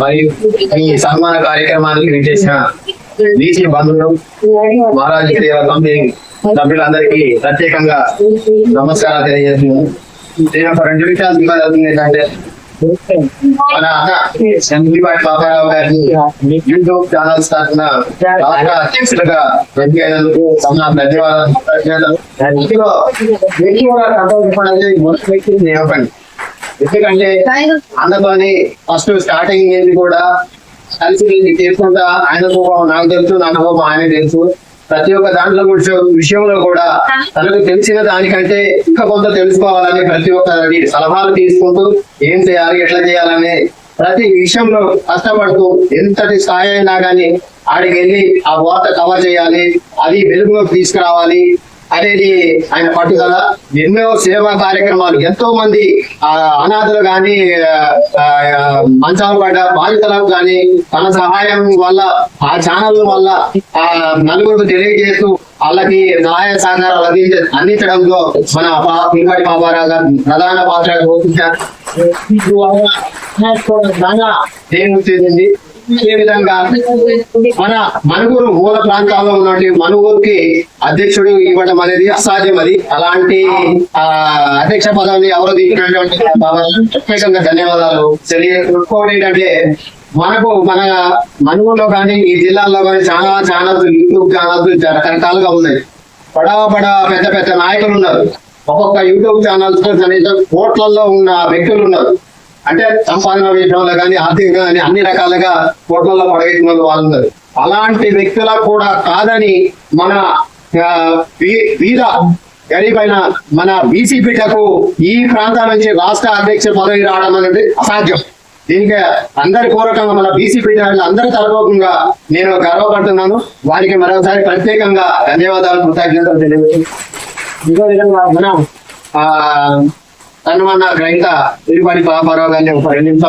మరియు ఈ సన్మాన కార్యక్రమానికి విచ్చేసిన బీసీ బంధువులు మహారాజు సేవా సభ్యులందరికీ ప్రత్యేకంగా నమస్కారాలు తెలియజేస్తున్నాను. నేను ఒక రెండు విషయాలు చెప్పాల్సింది ఏంటంటే మన బాబారావు గారిని యూట్యూబ్ ఛానల్స్ తరఫున రాష్ట్ర అధ్యక్షులుగా ఎన్నికైనందుకు నా ధన్యవాదాలు. కంట్రోల్ నేను ఎందుకంటే అన్నతోని ఫస్ట్ స్టార్టింగ్ ఏంది కూడా కలిసి చేసుకుంటా ఆయన కోపం నాకు తెలుసు నా కోపం ఆయన తెలుసు. ప్రతి ఒక్క దాంట్లో విషయంలో కూడా తనకు తెలిసిన దానికంటే ఇంకా కొంత తెలుసుకోవాలని ప్రతి ఒక్కరి సలహాలు తీసుకుంటూ ఏం చేయాలి ఎట్లా చేయాలని ప్రతి విషయంలో కష్టపడుతూ ఎంతటి స్థాయి అయినా కానీ ఆడికి వెళ్ళి ఆ వార్త కవర్ చేయాలి అది వెలుగులోకి తీసుకురావాలి. అనేది ఆయన పట్టుదల ఎన్నో సేవా కార్యక్రమాలు ఎంతో మంది ఆ అనాథలు గాని మంచాలు పడ్డ బాధితులకు గాని తన సహాయం వల్ల ఆ ఛానల్ వల్ల ఆ నలుగురు తెలియజేస్తూ వాళ్ళకి సహాయ సహకారాలు అందించ అందించడంలో మన పా- పింగళి బాబారావు గారు ప్రధాన పాత్ర పోషించారు. దేవుడు చేసింది ఏ విధంగా? మన మనుగురు మూల ప్రాంతాల్లో ఉన్నటువంటి మనుగురుకి అధ్యక్షుడు ఇవ్వడం అనేది అసాధ్యం అది. అలాంటి ఆ అధ్యక్ష పదవిని ఎవరు తీసుకున్నటువంటి ప్రత్యేకంగా ధన్యవాదాలు. తెలియకోవడం ఏంటంటే మనకు మన మనుగురులో కానీ ఈ జిల్లాల్లో కానీ చాలా ఛానల్స్ యూట్యూబ్ ఛానల్స్ రకరకాలుగా ఉన్నాయి. పడవ పడవ పెద్ద పెద్ద నాయకులు ఉన్నారు. ఒక్కొక్క యూట్యూబ్ ఛానల్స్ కనీసం కోట్లలో ఉన్న వ్యక్తులు ఉన్నారు. అంటే సంపాదన విషయంలో కానీ ఆర్థికంగా కానీ అన్ని రకాలుగా కోట్లలో పడగెట్టిన వాళ్ళు అలాంటి వ్యక్తుల కూడా కాదని మన వీ- వీర గరీబైన మన బీసీ ఈ ప్రాంతం నుంచి రాష్ట్ర అధ్యక్ష పదవి రావడం అనేది అసాధ్యం. దీనికి అందరి పూర్వకంగా మన బీసీ బిడ్డలు అందరి తరపూర్వకంగా నేను గర్వపడుతున్నాను. వారికి మరొకసారి ప్రత్యేకంగా ధన్యవాదాలు కృతజ్ఞతలు తెలియజేస్తున్నాను. ఇంకో విధంగా మనం తను మన గ్రహీత తిరుపతి పాపారావు గారిని ఒక రెండు నిమిషాలు